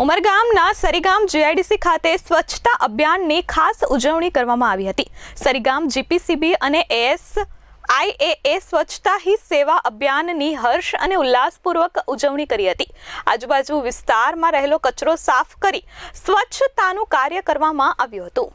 ઉમરગામના Sarigam GIDC ખાતે સ્વચ્છતા અભિયાનની ખાસ ઉજવણી કરવામાં આવી હતી. સરીગામ જીપીસીબી અને એએસ આઈએએ સ્વચ્છતા હી સેવા અભિયાનની હર્ષ અને ઉલ્લાસપૂર્વક ઉજવણી કરી હતી. આજુબાજુ વિસ્તારમાં રહેલો કચરો સાફ કરી સ્વચ્છતાનું કાર્ય કરવામાં આવ્યું હતું.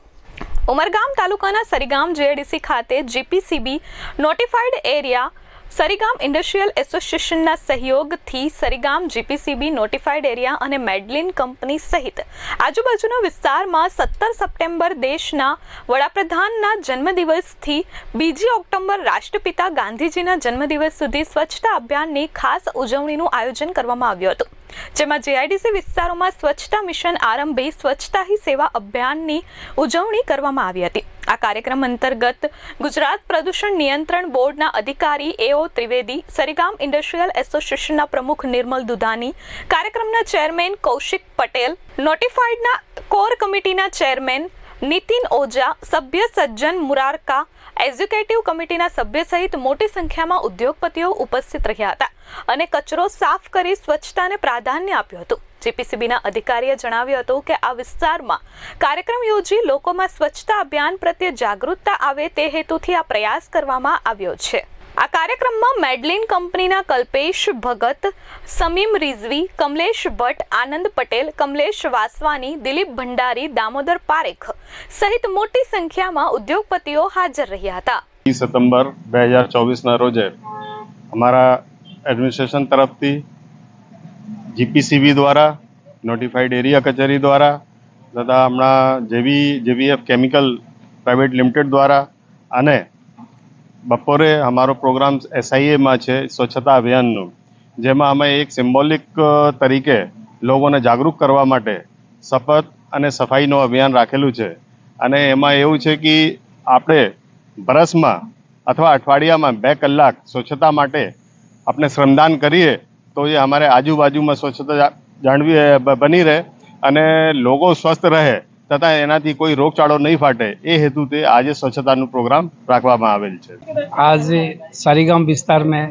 ઉમરગામ તાલુકાના સરીગામ જીઆઈડીસી ખાતે GPCB notified area Sarigam industrial એસોસિએશનના સહયોગથી સરીગામ જીપીસીબી નોટિફાઈડ એરિયા અને મેડલિન કંપની સહિત આજુબાજુના વિસ્તારમાં સત્તર સપ્ટેમ્બર દેશના વડાપ્રધાનના જન્મદિવસથી બીજી ઓક્ટોબર રાષ્ટ્રપિતા ગાંધીજીના જન્મદિવસ સુધી સ્વચ્છતા અભિયાનની ખાસ ઉજવણીનું આયોજન કરવામાં આવ્યું હતું. જેમાં જેઆઈડીસી વિસ્તારોમાં સ્વચ્છતા મિશન આરંભી સ્વચ્છતા હી સેવા અભિયાનની ઉજવણી કરવામાં આવી હતી. આ કાર્યક્રમ અંતર્ગત ગુજરાત પ્રદૂષણ નિયંત્રણ બોર્ડના અધિકારી એઓ ત્રિવેદી, સરીગામ ઇન્ડસ્ટ્રીયલ એસોસિએશનના પ્રમુખ નિર્મલ દુધાની, કાર્યક્રમના ચેરમેન કૌશિક પટેલ, નોટિફાઈડના કોર કમિટીના ચેરમેન નીતિન ઓઝા, સભ્ય સજ્જન મુરારકા, એક્ઝિક્યુટિવ કમિટીના સભ્ય સહિત મોટી સંખ્યામાં ઉદ્યોગપતિઓ ઉપસ્થિત રહ્યા હતા અને કચરો સાફ કરી સ્વચ્છતાને પ્રાધાન્ય આપ્યું હતું. જીપીસીબીના અધિકારીએ જણાવ્યું હતું કે આ વિસ્તારમાં કાર્યક્રમ યોજી લોકોમાં સ્વચ્છતા અભિયાન પ્રત્યે જાગૃતતા આવે તે હેતુથી આ પ્રયાસ કરવામાં આવ્યો છે. આ કાર્યક્રમમાં મેડલિન કંપનીના કલ્પેશ ભગત, સમીમ રિઝવી, કમલેશ ભટ્ટ, આનંદ પટેલ, કમલેશ વાસવાની, દિલીપ ભંડારી, દામોદર પારેખ સહિત મોટી સંખ્યામાં ઉદ્યોગપતિઓ હાજર રહ્યા હતા. ત્રીસ સપ્ટેમ્બર બે હજાર ચોવીસના રોજે અમારા એડમિનિસ્ટ્રેશન તરફથી જીપીસીબી દ્વારા, નોટિફાઈડ એરિયા કચેરી દ્વારા તથા હમણાં જેવી જેવીએફ કેમિકલ પ્રાઇવેટ લિમિટેડ દ્વારા અને બપોરે અમારો પ્રોગ્રામ એસઆઈએમાં છે, સ્વચ્છતા અભિયાનનો. જેમાં અમે એક સિમ્બોલિક તરીકે લોકોને જાગૃત કરવા માટે શપથ અને સફાઈનું અભિયાન રાખેલું છે. અને એમાં એવું છે કે આપણે વરસમાં અથવા અઠવાડિયામાં બે કલાક સ્વચ્છતા માટે આપણે શ્રમદાન કરીએ, તો એ અમારે આજુબાજુમાં સ્વચ્છતા જાણવી બની રહે અને લોકો સ્વસ્થ રહે. તથા એનાથી કોઈ રોગચાળો નહીં ફાટે એ હેતુથી આજે સ્વચ્છતાનું પ્રોગ્રામ રાખવામાં આવેલ છે आज सारीगाम विस्तार में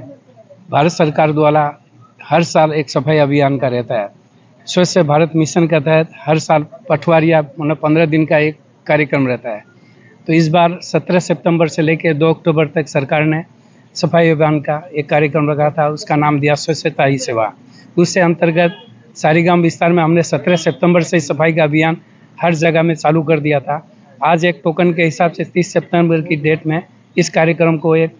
भारत सरकार द्वारा हर साल एक सफाई अभियान का रहता है स्वच्छ भारत मिशन के तहत हर साल पठवारिया मतलब पंद्रह दिन का एक कार्यक्रम रहता है तो इस बार सत्रह सितंबर से लेकर दो अक्टूबर तक सरकार ने सफाई अभियान का एक कार्यक्रम रखा था उसका नाम दिया स्वच्छता ही सेवा उससे अंतर्गत सारीगाम विस्तार में हमने सत्रह सितंबर से सफाई का अभियान हर जगह में चालू कर दिया था। आज एक टोकन के हिसाब से तीस सितंबर की डेट में इस कार्यक्रम को एक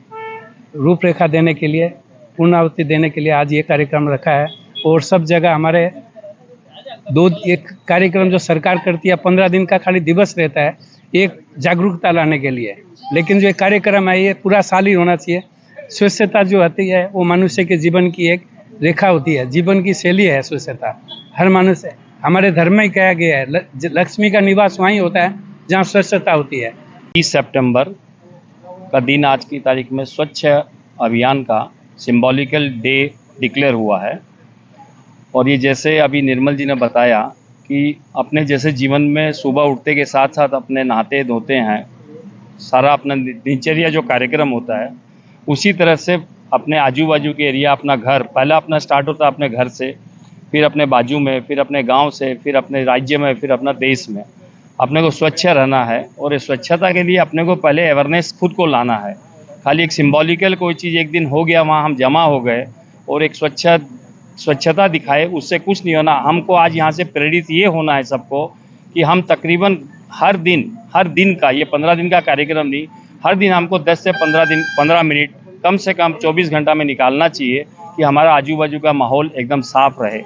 रूपरेखा देने के लिए पूर्णावृत्ति देने के लिए आज ये कार्यक्रम रखा है। और सब जगह हमारे दो, एक कार्यक्रम जो सरकार करती है, पंद्रह दिन का खाली दिवस रहता है, एक जागरूकता लाने के लिए। लेकिन जो कार्यक्रम है, ये पूरा साल ही होना चाहिए। स्वच्छता जो होती है, वो मनुष्य के जीवन की एक रेखा होती है। जीवन की शैली है स्वच्छता हर मनुष्य हमारे धर्म में कहा गया है लक्ष्मी का निवास वहीं होता है, जहाँ स्वच्छता होती है। तीस सितंबर का दिन आज की तारीख में स्वच्छ अभियान का सिंबॉलिकल डे डिक्लेयर हुआ है। और ये जैसे अभी निर्मल जी ने बताया कि अपने जैसे जीवन में सुबह उठते के साथ साथ अपने नहाते धोते हैं, सारा अपना दिनचर्या जो कार्यक्रम होता है, उसी तरह से अपने आजू बाजू के एरिया, अपना घर, पहला अपना स्टार्ट होता है अपने घर से फिर अपने बाजू में, फिर अपने गाँव से, फिर अपने राज्य में, फिर अपना देश में। अपने को स्वच्छ रहना है और इस स्वच्छता के लिए अपने को पहले अवेयरनेस खुद को लाना है। खाली एक सिंबॉलिकल कोई चीज़ एक दिन हो गया, वहाँ हम जमा हो गए और एक स्वच्छ, स्वच्छता दिखाए, उससे कुछ नहीं होना। हमको आज यहाँ से प्रेरित ये होना है सबको कि हम तकरीबन हर दिन हर दिन का, ये पंद्रह दिन का कार्यक्रम नहीं, हर दिन हमको दस से पंद्रह दिन, पंद्रह मिनट, कम से कम चौबीस घंटा में निकालना चाहिए कि हमारा आजू बाजू का माहौल एकदम साफ़ रहे।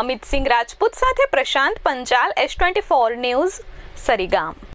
અમિત સિંહ રાજપૂત સાથે Prashant Panchal S twenty four news Sarigam.